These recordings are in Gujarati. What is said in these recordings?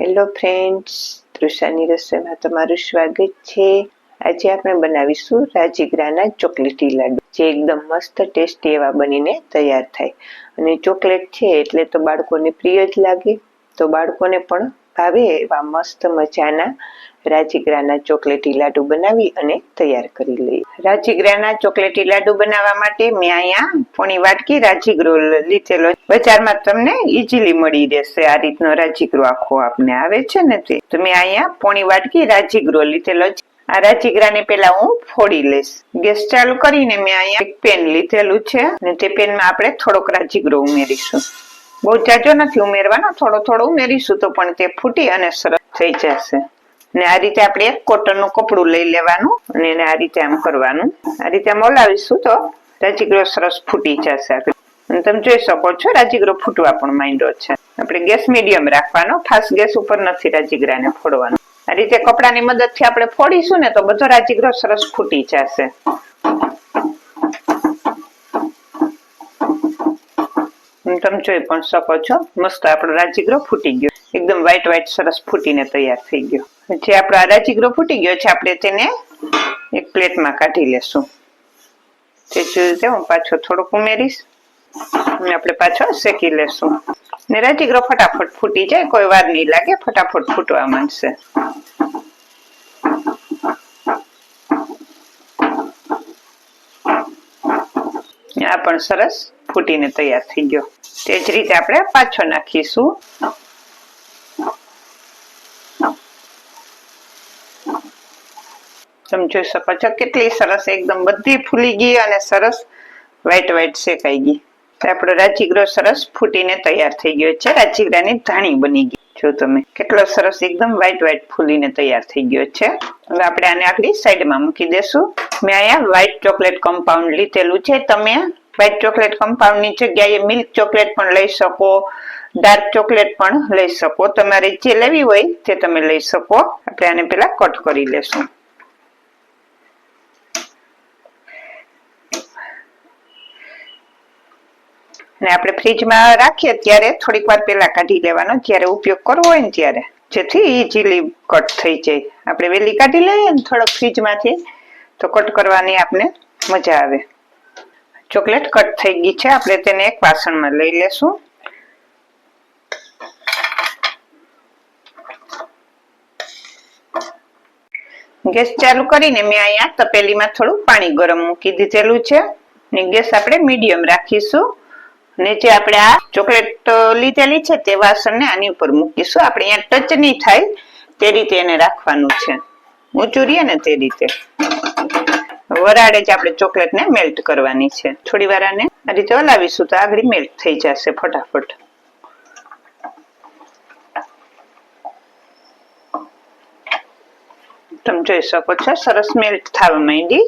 હેલો ફ્રેન્ડ્સ તૃષાની રસોઈમાં તમારું સ્વાગત છે. આજે આપણે બનાવીશું રાજગરાના ચોકલેટી લાડુ, જે એકદમ મસ્ત ટેસ્ટી એવા બનીને તૈયાર થાય. અને ચોકલેટ છે એટલે તો બાળકોને પ્રિય જ લાગે. તો બાળકોને પણ ભાવે એવા મસ્ત મજાના રાજગરાના ચોકલેટી લાડુ બનાવી અને તૈયાર કરી લઈએ. રાજગરાના ચોકલેટી લાડુ બનાવવા માટે મેં અહીંયા પોણી વાટકી રાજગરો લીધેલો. બજારમાં તમને ઈઝીલી મળી રહેશે. આ રીતનો રાજગરો આખો આપને આવે છે ને તે. મેં અહીંયા પોણી વાટકી રાજીગ્રો લીધેલો છે. આ રાજગરાને પેલા હું ફોડી લઈશ. ગેસ ચાલુ કરીને મેં અહીંયા એક પેન લીધેલું છે અને તે પેનમાં આપણે થોડોક રાજીગ્રો ઉમેરીશું. બહુ જાજો નથી ઉમેરવાનો. થોડો થોડો ઉમેરીશું તો પણ તે ફૂટી અને સરસ થઈ જશે. ને આ રીતે આપણે એક કોટનનું કપડું લઈ લેવાનું અને એને આ રીતે આમ કરવાનું. આ રીતે આમ તો રાજીગરો સરસ ફૂટી જશે અને તમે જોઈ શકો છો રાજીગરો ફૂટવા પણ માંડ્યો છે. આપણે ગેસ મીડિયમ રાખવાનો. ફાસ્ટ ગેસ ઉપર નથી રાજીગરાને ફોડવાનો. આ રીતે કપડાની મદદથી આપણે ફોડીશું ને તો બધો રાજીગરો સરસ ફૂટી જશે. તમે જોઈ પણ શકો છો. મસ્ત આપણો રાજગરો ફૂટી ગયો. એકદમ વ્હાઈટ વ્હાઈટ સરસ ફૂટીને તૈયાર થઈ ગયો. જે આપણો આ ફૂટી ગયો છે, આપણે તેને એક પ્લેટમાં કાઢી લેશું. તે જ રીતે હું પાછો થોડોક ઉમેરીશ. અને આપણે પાછો શેકી લેશું. ને રાજગરો ફટાફટ ફૂટી જાય, કોઈ વાર નહીં લાગે, ફટાફટ ફૂટવા માંડશે. આ પણ સરસ ફૂટીને તૈયાર થઈ ગયો. તે જ રીતે આપણે પાછો નાખીશું. તમે જોઈ શકો છો કેટલી સરસ એકદમ બધી ફૂલી ગઈ અને સરસ વ્હાઈટ વ્હાઈટ શેકાઈ ગઈ. આપણો રાજીગરો સરસ ફૂટીને તૈયાર થઈ ગયો છે. રાજીગરાની ધાણી બની ગઈ. જો તમે કેટલો સરસ એકદમ વ્હાઈટ વ્હાઈટ ફૂલીને તૈયાર થઈ ગયો છે. હવે આપણે આને આગળ સાઈડમાં મૂકી દેશું. મેં અહીંયા વ્હાઈટ ચોકલેટ કમ્પાઉન્ડ લીધેલું છે. તમે વ્હાઈટ ચોકલેટ કમ્પાઉન્ડની જગ્યાએ મિલ્ક ચોકલેટ પણ લઈ શકો ડાર્ક ચોકલેટ પણ લઈ શકો. તમારે જે લેવી હોય તે તમે લઈ શકો. આપણે આને પેલા કટ કરી લેશું. અને આપણે ફ્રીજમાં રાખીએ ત્યારે થોડીક વાર પેલા કાઢી લેવાનો. જ્યારે ઉપયોગ કરવો હોય ને ત્યારે. જેથી ઇઝીલી કટ થઈ જાય. આપણે વેલી કાઢી લઈએ ને થોડોક ફ્રીજમાંથી, તો કટ કરવાની આપણે મજા આવે. ચોકલેટ કટ થઈ ગઈ છે. આપણે તેને એક વાસણમાં લઈ લેશું. ગેસ ચાલુ કરીને મેં અહીંયા તપેલીમાં થોડું પાણી ગરમ મૂકી દીધેલું છે ને ગેસ આપણે મીડિયમ રાખીશું. ને જે આપણે આ ચોકલેટ લીધેલી છે તે વાસણને આની ઉપર મૂકીશું. આપણે અહીંયા ટચ નહીં થાય તે રીતે એને રાખવાનું છે. ઊંચું રહીએ ને તે રીતે. વરાળે જ આપણે ચોકલેટને મેલ્ટ કરવાની છે. થોડી વાર આને આ રીતે હલાવીશું તો આગળ મેલ્ટ થઈ જશે ફટાફટ. તમે જોઈ શકો છો, સરસ મેલ્ટ થવા માંડી.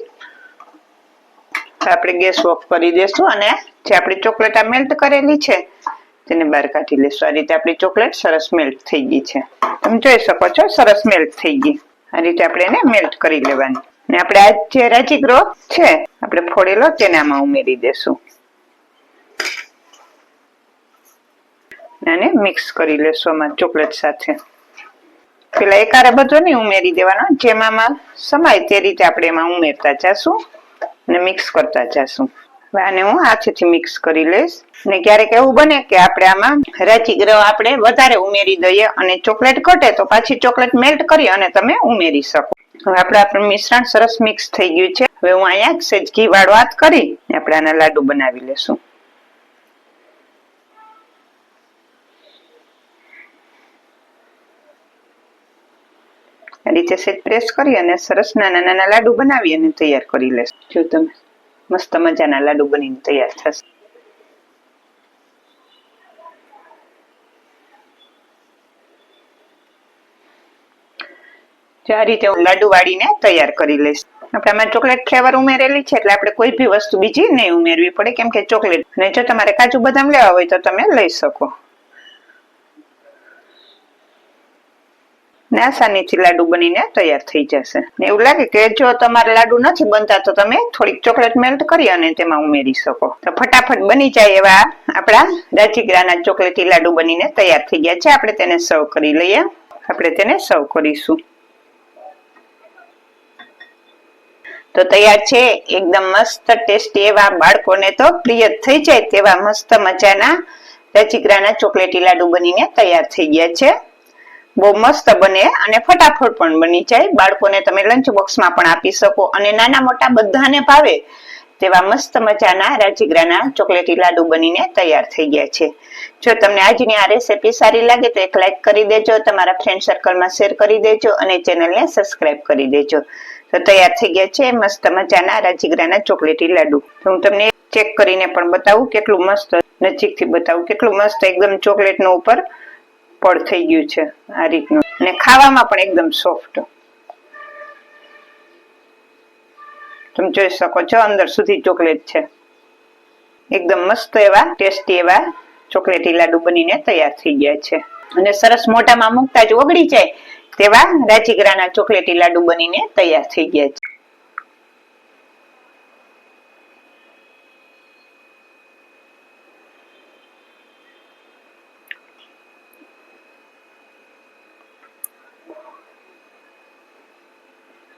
આપણે ગેસ ઓફ કરી દેશું અને જે આપણી ચોકલેટ આ મેલ્ટ કરેલી છે, તેને બહાર કાઢી લેશું. આ રીતે આપણી ચોકલેટ સરસ મેલ્ટ થઈ ગઈ છે. તમે જોઈ શકો છો, સરસ મેલ્ટ થઈ ગઈ. આ રીતે આપણે એને મેલ્ટ કરી લેવાની. ને આપણે આ જે રાજીગરો છે, આપણે ફોડેલો તેને ઉમેરી દેશું. અને મિક્સ કરી લેશું આમાં ચોકલેટ સાથે. પેલા એકારે બધો નહીં ઉમેરી દેવાનો, જેમાં સમાય તે રીતે આપણે એમાં ઉમેરતા જશું અને મિક્સ કરતા જશું. આને હું હાથેથી મિક્સ કરી લઈશ. ને ક્યારેક એવું બને કે આપણે આમાં રાજીગરો આપણે વધારે ઉમેરી દઈએ અને ચોકલેટ ઘટે તો પાછી ચોકલેટ મેલ્ટ કરી અને તમે ઉમેરી શકો. હવે આપણે આપણું મિશ્રણ સરસ મિક્સ થઈ ગયું છે. હવે હું અહીંયા સેજ ઘી વાળો હાથ કરી આપણે આના લાડુ બનાવી લેશું. આ રીતે સેજ પ્રેસ કરી અને સરસ નાના નાના લાડુ બનાવી અને તૈયાર કરી લેશું. જો તમે મસ્ત મજાના લાડુ બનીને તૈયાર થશે. આ રીતે હું લાડુ વાળીને તૈયાર કરી લઈશ. આપણે આમાં ચોકલેટ ફ્લેવર ઉમેરેલી છે એટલે આપણે કોઈ બી વસ્તુ બીજી નહીં ઉમેરવી પડે, કેમ કે ચોકલેટ. ને જો તમારે કાજુ બદામ લેવા હોય તો તમે લઈ શકો. ને આસાનીથી લાડુ બનીને તૈયાર થઈ જશે. ને એવું લાગે કે જો તમારે લાડુ નથી બનતા તો તમે થોડીક ચોકલેટ મેલ્ટ કરી અને તેમાં ઉમેરી શકો. તો ફટાફટ બની જાય એવા આપણા રાજીગરાના ચોકલેટી લાડુ બનીને તૈયાર થઈ ગયા છે. આપણે તેને સર્વ કરી લઈએ. આપણે તેને સર્વ કરીશું. તો તૈયાર છે. એકદમ મસ્ત, ટેસ્ટી એવા બાળકોને તો પ્રિય થઈ જાય તેવા મસ્ત મજાના રાજીગરાના ચોકલેટી લાડુ બનીને તૈયાર થઈ ગયા છે. બહુ મસ્ત બને અને ફટાફટ પણ બની જાય. બાળકોને તમે લંચ બોક્સમાં પણ આપી શકો અને નાના મોટા બધાને ભાવે તેવા મસ્ત મજાના રાજીગરાના ચોકલેટી લાડુ બનીને તૈયાર થઈ ગયા છે. જો તમને આજની આ રેસીપી સારી લાગે તો એક લાઈક કરી દેજો, તમારા ફ્રેન્ડ સર્કલમાં શેર કરી દેજો અને ચેનલને સબસ્ક્રાઇબ કરી દેજો. તો તૈયાર થઈ ગયા છે. મસ્ત મજાના રાજીગરાના ચોકલેટી લાડુ. તો હું તમને ચેક કરીને પણ બતાવું કેટલું મસ્ત નજીકથી બતાવું કેટલું મસ્ત એકદમ ચોકલેટનો ઉપર પડ થઈ ગયું છે આ રીતનું. અને ખાવામાં પણ એકદમ સોફ્ટ તમે જોઈ શકો છો, અંદર સુધી ચોકલેટ છે. એકદમ મસ્ત એવા, ટેસ્ટી એવા ચોકલેટી લાડુ બનીને તૈયાર થઈ ગયા છે. અને સરસ મોઢામાં મૂકતા જ ઓગળી જાય તેવા રાજીગરાના ચોકલેટી લાડુ બનીને તૈયાર થઈ ગયા છે.